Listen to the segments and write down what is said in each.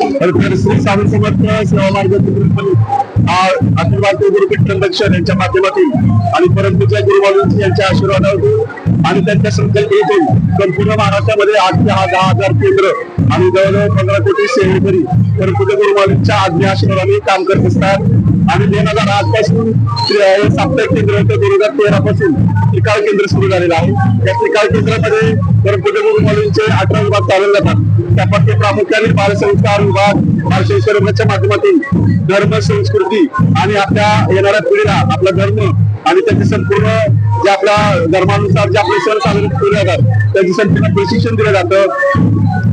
तर श्री स्वामी समर्थ सेवा मार्ग अखिल भारतीय गुरुपीठ संरक्षण यांच्या माध्यमातून आणि यांच्या आशीर्वादातून आणि त्यांच्या संकल्पनेतून संपूर्ण महाराष्ट्रामध्ये आठ ते हा दहा हजार केंद्र आणि जवळजवळ पंधरा कोटी सेवेकरी परमपूज्य गुरुबाबूंच्या आज्ञा आशीर्वादाने काम करत असतात. आणि दोन हजार आठपासून साप्ताहिक केंद्र होतं दोन हजार तेरा पासून त्रिकाळ केंद्र सुरू झालेलं आहे. या त्रिकाळ केंद्रामध्ये परमपूज्य गुरुबाबूंचे अठरा विभाग चालवले जातात. त्यापैकी प्रामुख्याने बालसंस्कार विभाग बालसंस्काराच्या माध्यमातून धर्म संस्कृती आणि आपल्या येणाऱ्या पिढीला आपला धर्म आणि त्याचे संपूर्ण जे आपल्या धर्मानुसार जे आपले सण साजरे केले जातात त्याचे संपूर्ण प्रशिक्षण दिलं जातं.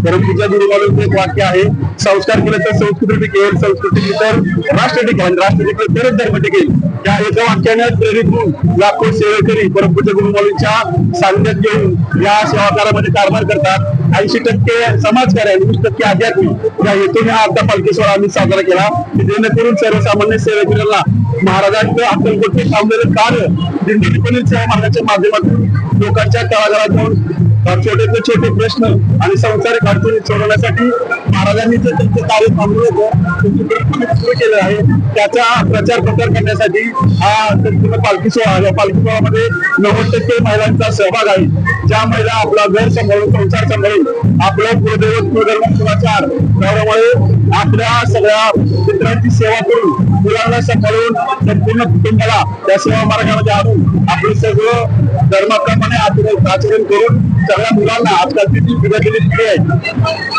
परमपूज्य गुरुवालूचं एक वाक्य आहे संस्कार केले तर संस्कृती टिकेल संस्कृती तर राष्ट्र टिकेल राष्ट्र टिकेल तरच धर्म टिकेल. या एका वाक्याने प्रेरित होऊन लाखो सेवेकरी परमपूज्य गुरुवालूंच्या सान्निध्यात घेऊन या सेवाकारामध्ये कारभार करतात. ऐंशी टक्के समाजकार्य आणि वीस टक्के आध्यात्मिक. या हेतून हा आता पालखी आम्ही साजरा केला. जेणेकरून सर्वसामान्य सेवेकऱ्यांना महाराजांचं अक्कलकोटी थांबलेलं कार्य दिंडीपणील सेवा मार्गाच्या माध्यमातून लोकांच्या तळागाळात जाऊन छोटे छोटे प्रश्न आणि संसारिक अडचणी सोडवण्यासाठी महाराजांनी जे त्यांचे कार्य थांबवलं होतं सुरू केलं आहे त्याचा प्रचार प्रसार करण्यासाठी हा संपूर्ण पालखी सोहळा या पालखी सोहळ्यामध्ये नव्वद टक्के महिलांचा सहभाग आहे. ज्या महिला आपला घर सांभाळून संसार सांभाळून आपलं कुलदैवत कुलधर्म कुलाचार त्यामुळे आपल्या सगळ्या मित्रांची सेवा करून मुलांना सांभाळून संपूर्ण कुटुंबाला त्या सेवा मार्गामध्ये आणून आपलं सगळं धर्माप्रमाणे आचरण आचरण करून सगळ्या मुलांना आजकालची जी बिघडलेली पिढी आहे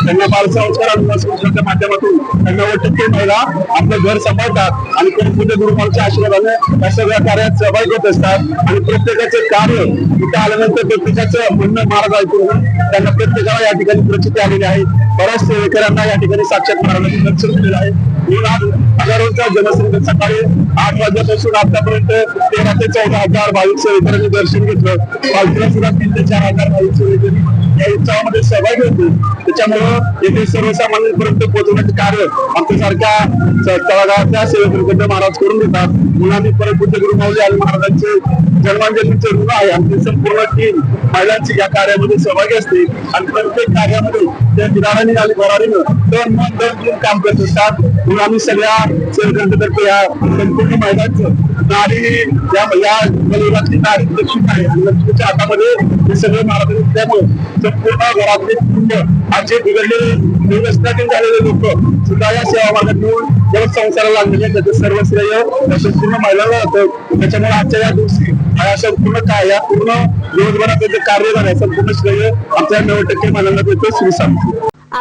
त्यांना बाल संस्कार संस्काराच्या माध्यमातून त्यांना टक्के महिला आपलं घर सांभाळतात आणि परमपूज्य गुरुमांच्या आशीर्वादाने या सगळ्या कार्यात सहभागी होत असतात. आणि प्रत्येकाचे कार्य इथं आल्यानंतर प्रत्येकाचं म्हणणं मार्ग ऐकून त्यांना प्रत्येकाला या ठिकाणी प्रचिती आलेली आहे. बऱ्याच सेवेकऱ्यांना या ठिकाणी साक्षात महाराजांनी दर्शन दिलेलं आहे. म्हणून आज हजारोचा जनसंख्या सकाळी आठ वाजल्यापासून आतापर्यंत तेरा ते चौदा हजार भाविक सेवेकरांनी दर्शन घेतलं. पालखीला सुद्धा तीन ते चार हजार भाविक सेवेकरी या उत्सवामध्ये सहभागी होते. त्याच्यामुळं येथे सर्वसामान्यांपर्यंत पोहोचवण्याचे कार्य आमच्यासारख्या तळागाळातल्या सेवेकरीकडनं महाराज करून देतात. म्हणून परत बुद्ध गुरु माऊली आणि महाराजांचे जन्मांजलीचे ऋण आहे. आमची संपूर्ण टीम महिलांची या कार्यामध्ये सहभागी असते. आणि प्रत्येक कार्यामध्ये त्या विधानाने आणि भरारीनं दोन मन दोन काम करत असतात. म्हणून आम्ही सगळ्या सेवकांतर्फे या संपूर्ण महिलांचं नारी या या बलिरात्री नारी लक्ष्मी आहे. आणि लक्ष्मीच्या हातामध्ये हे सगळे महाराज असल्यामुळे संपूर्ण घरातले कुटुंब आजचे जे बिघडलेले व्यवस्थातील झालेले लोक सुद्धा या सेवा मार्गात येऊन जेव्हा संसाराला लागलेले त्याचं सर्व श्रेय या संपूर्ण महिलांना जातं त्याच्यामुळे आजच्या या दिवशी या संपूर्ण काय या पूर्ण दिवसभरात त्याचं कार्य झालं संपूर्ण श्रेय आमच्या नव्वद टक्के महिलांना देतो श्री सांगतो.